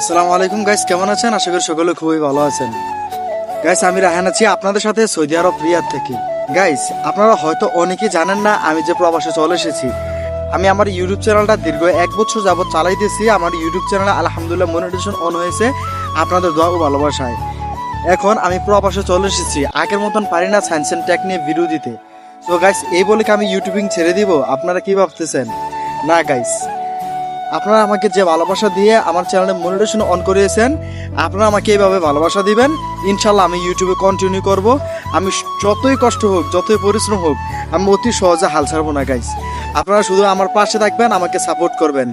আসসালামু আলাইকুম গাইস কেমন আছেন? আশা করি সকলে খুবই ভালো আছেন। গাইস আমি রাহান আছি আপনাদের সাথে সৌদি আরব রিয়াদ থেকে। গাইস আপনারা হয়তো অনেকেই জানেন না আমি যে প্রবাসে চলে এসেছি। আমি আমার ইউটিউব চ্যানেলটা দীর্ঘ এক বছর যাবত চালাইতেছি আমার ইউটিউব চ্যানেলে আলহামদুলিল্লাহ মনিটাইজেশন অন হয়েছে আপনাদের দোয়া ও ভালোবাসায়। এখন আমি প্রবাসে চলে এসেছি। আগের মতন পারি না সায়েন্স অ্যান্ড টেক নিয়ে ভিডিও দিতে। তো গাইস এই বলে কি আমি ইউটিউবিং ছেড়ে দিব? আপনারা কি ভাবতেছেন? না গাইস আপনারা আমাকে যে ভালোবাসা দিয়ে আমার চ্যানেলে মনিটেশন অন করিয়েছেন, আপনারা আমাকে এইভাবে ভালোবাসা দিবেন। ইনশাল্লাহ আমি ইউটিউবে কন্টিনিউ করব। আমি যতই কষ্ট হোক, যতই পরিশ্রম হোক, আমি অতি সহজে হাল ছাড়বো না গাইস আপনারা শুধু আমার পাশে থাকবেন, আমাকে সাপোর্ট করবেন।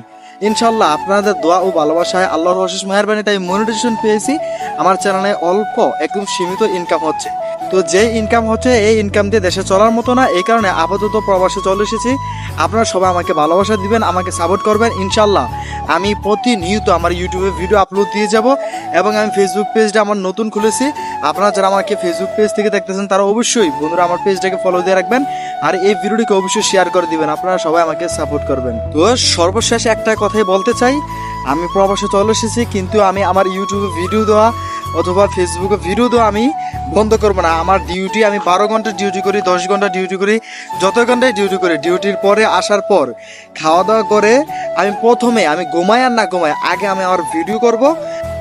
ইনশাল্লাহ আপনাদের দোয়া ও ভালোবাসায় আল্লাহর অশেষ মেহরবানিতে আমি মনিটেশন পেয়েছি। আমার চ্যানেলে অল্প একদম সীমিত ইনকাম হচ্ছে। তো যে ইনকাম হচ্ছে, এই ইনকাম দিয়ে দেশে চলার মতো না, এই কারণে আপাতত প্রবাসে চলে এসেছি। আপনারা সবাই আমাকে ভালোবাসা দিবেন, আমাকে সাপোর্ট করবেন ইনশাল্লাহ আমি প্রতিনিয়ত আমার ইউটিউবে ভিডিও আপলোড দিয়ে যাব এবং আমি ফেসবুক পেজটা আমার নতুন খুলেছি। আপনারা যারা আমাকে ফেসবুক পেজ থেকে দেখতেছেন, তারা অবশ্যই বন্ধুরা আমার পেজটাকে ফলো দিয়ে রাখবেন আর এই ভিডিওটিকে অবশ্যই শেয়ার করে দিবেন। আপনারা সবাই আমাকে সাপোর্ট করবেন। তো সর্বশেষ একটা কথাই বলতে চাই আমি প্রবাসে চলে এসেছি, কিন্তু আমি আমার ইউটিউবে ভিডিও দেওয়া অথবা ফেসবুকে ভিডিও দেওয়া আমি বন্ধ করব না। আমার ডিউটি আমি বারো ঘণ্টা ডিউটি করি, দশ ঘণ্টা ডিউটি করি, যত ঘন্টায় ডিউটি করি ডিউটির পরে আসার পর খাওয়া দাওয়া করে আমি প্রথমে আমি ঘুমাই আর না ঘুমাই, আগে আমি আমার ভিডিও করব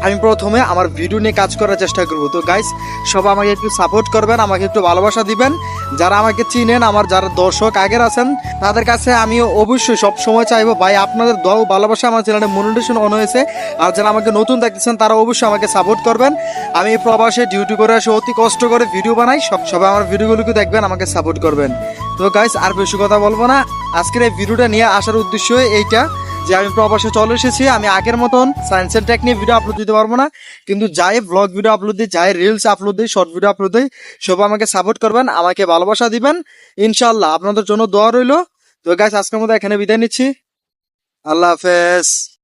আমি প্রথমে আমার ভিডিও নিয়ে কাজ করার চেষ্টা করব। তো গাইস সবাই আমাকে একটু সাপোর্ট করবেন, আমাকে একটু ভালোবাসা দিবেন। যারা আমাকে চিনেন, আমার যারা দর্শক আগের আছেন, তাদের কাছে আমি অবশ্যই সব সময় চাইব, ভাই, আপনাদের ও ভালোবাসা আমার চ্যানেলে মনিটেশন অন হয়েছে। আর যারা আমাকে নতুন দেখতেছেন, তারা অবশ্যই আমাকে সাপোর্ট করবেন। আমি প্রবাসে ডিউটি করে আসে অতি কষ্ট করে ভিডিও বানাই, সব সবাই আমার ভিডিওগুলোকে দেখবেন, আমাকে সাপোর্ট করবেন। তো গাইস আর বেশি কথা বলব না। আজকের এই ভিডিওটা নিয়ে আসার উদ্দেশ্য এইটা। যে আমি প্রবাসে চলে এসেছি, আমি আগের মতন সায়েন্স এন্ড টেক নিয়ে ভিডিও আপলোড দিতে পারব না। কিন্তু যাই ব্লগ ভিডিও আপলোড দিই, যাই রিলস আপলোড দিই শর্ট ভিডিও আপলোড দিই সব আমাকে সাপোর্ট করবেন, আমাকে ভালোবাসা দিবেন। ইনশাল্লাহ আপনাদের জন্য দোয়া রইল। তো গাছ আজকের মতো এখানে বিদায় নিচ্ছি। আল্লাহ হাফেজ।